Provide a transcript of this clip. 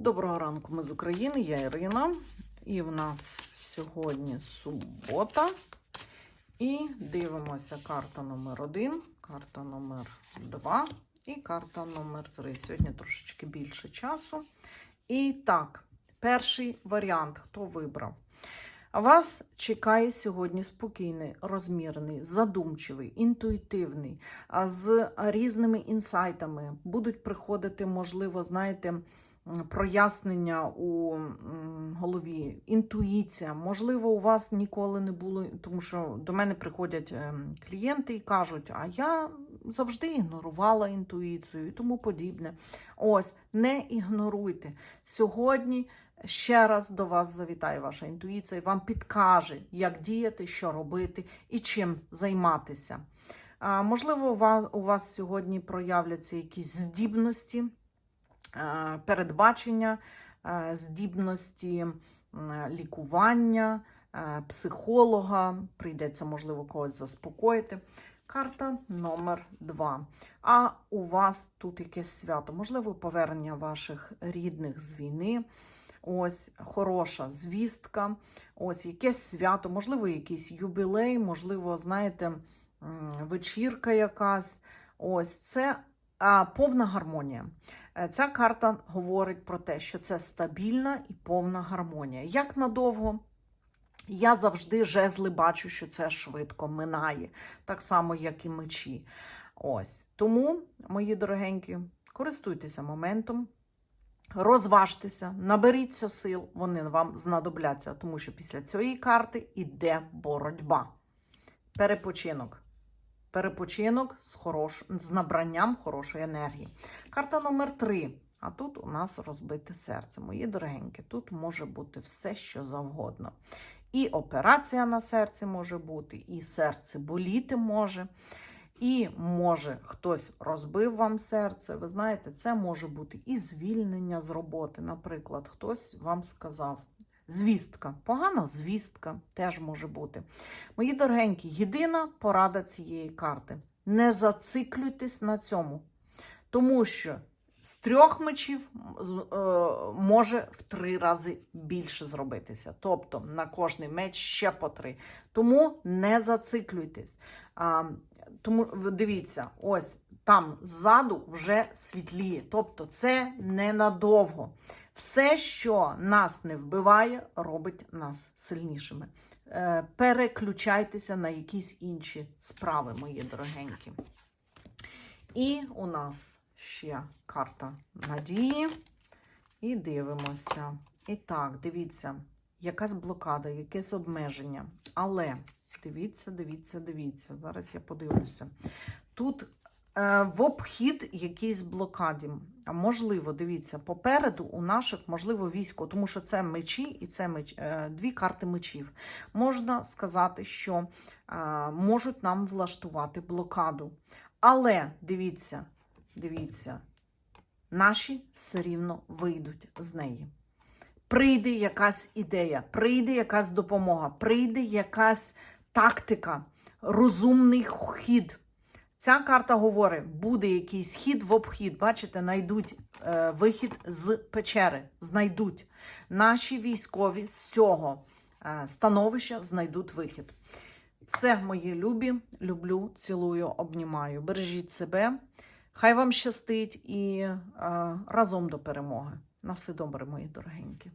Доброго ранку, ми з України, я Ірина. І в нас сьогодні субота. І дивимося карта номер 1 карта номер 2 і карта номер 3 Сьогодні трошечки більше часу. І так, перший варіант, хто вибрав? Вас чекає сьогодні спокійний, розмірений, задумчивий, інтуїтивний, з різними інсайтами. Будуть приходити, можливо, знаєте, прояснення у голові, інтуїція. Можливо, у вас ніколи не було, тому що до мене приходять ем, клієнти і кажуть, а я завжди ігнорувала інтуїцію і тому подібне. Ось, не ігноруйте. Сьогодні ще раз до вас завітає ваша інтуїція і вам підкаже, як діяти, що робити і чим займатися. Можливо, у вас, сьогодні проявляться якісь здібності, передбачення, е, здібності лікування, е, психолога. Прийдеться, можливо, когось заспокоїти. Карта номер 2. А у вас тут якесь свято, можливо, повернення ваших рідних з війни. Ось хороша звістка, ось якесь свято, можливо, якийсь юбілей, можливо, знаєте, вечірка якась. Ось це а, повна гармонія. Е, Ця карта говорить про те, що це стабільна і повна гармонія. Як надовго? Я завжди жезли бачу, що це швидко минає, так само, як і мечі. Ось. Тому, мої дорогенькі, користуйтеся моментом, розважтеся, наберіться сил, вони вам знадобляться, тому що після цієї карти йде боротьба. Перепочинок. Перепочинок з, хорош... з набранням хорошої енергії. Карта номер 3. А тут у нас розбите серце. Мої дорогенькі, тут може бути все, що завгодно. І операція на серці може бути, і серце боліти може. І може хтось розбив вам серце. Ви знаєте, це може бути і звільнення з роботи. Наприклад, хтось вам сказав. Звістка, погана звістка теж може бути. Мої дорогенькі, єдина порада цієї карти: не зациклюйтесь на цьому, тому що з трьох мечів е, може в три рази більше зробитися. Тобто на кожний меч ще по три. Тому не зациклюйтесь. А, тому дивіться, ось там ззаду вже світліє. Тобто це ненадовго. Все, що нас не вбиває, робить нас сильнішими. Е, Переключайтеся на якісь інші справи, мої дорогенькі. І у нас ще карта надії. І дивимося. І так, дивіться, якась блокада, якесь обмеження. Але дивіться, дивіться, дивіться. Зараз я подивлюся. Тут е, в обхід якійсь блокаді. Можливо, дивіться, попереду у наших, можливо, військо, тому що це мечі і це меч, е, дві карти мечів. Можна сказати, що е, можуть нам влаштувати блокаду. Але дивіться, дивіться, наші все рівно вийдуть з неї. Прийде якась ідея, прийде якась допомога, прийде якась тактика, розумний хід. Ця карта говорить, буде якийсь хід в обхід. Бачите, знайдуть е, вихід з печери. Знайдуть. Наші військові з цього е, становища знайдуть вихід. Все, мої любі, люблю, цілую, обнімаю. Бережіть себе. Хай вам щастить і е, разом до перемоги. На все добре, мої дорогенькі.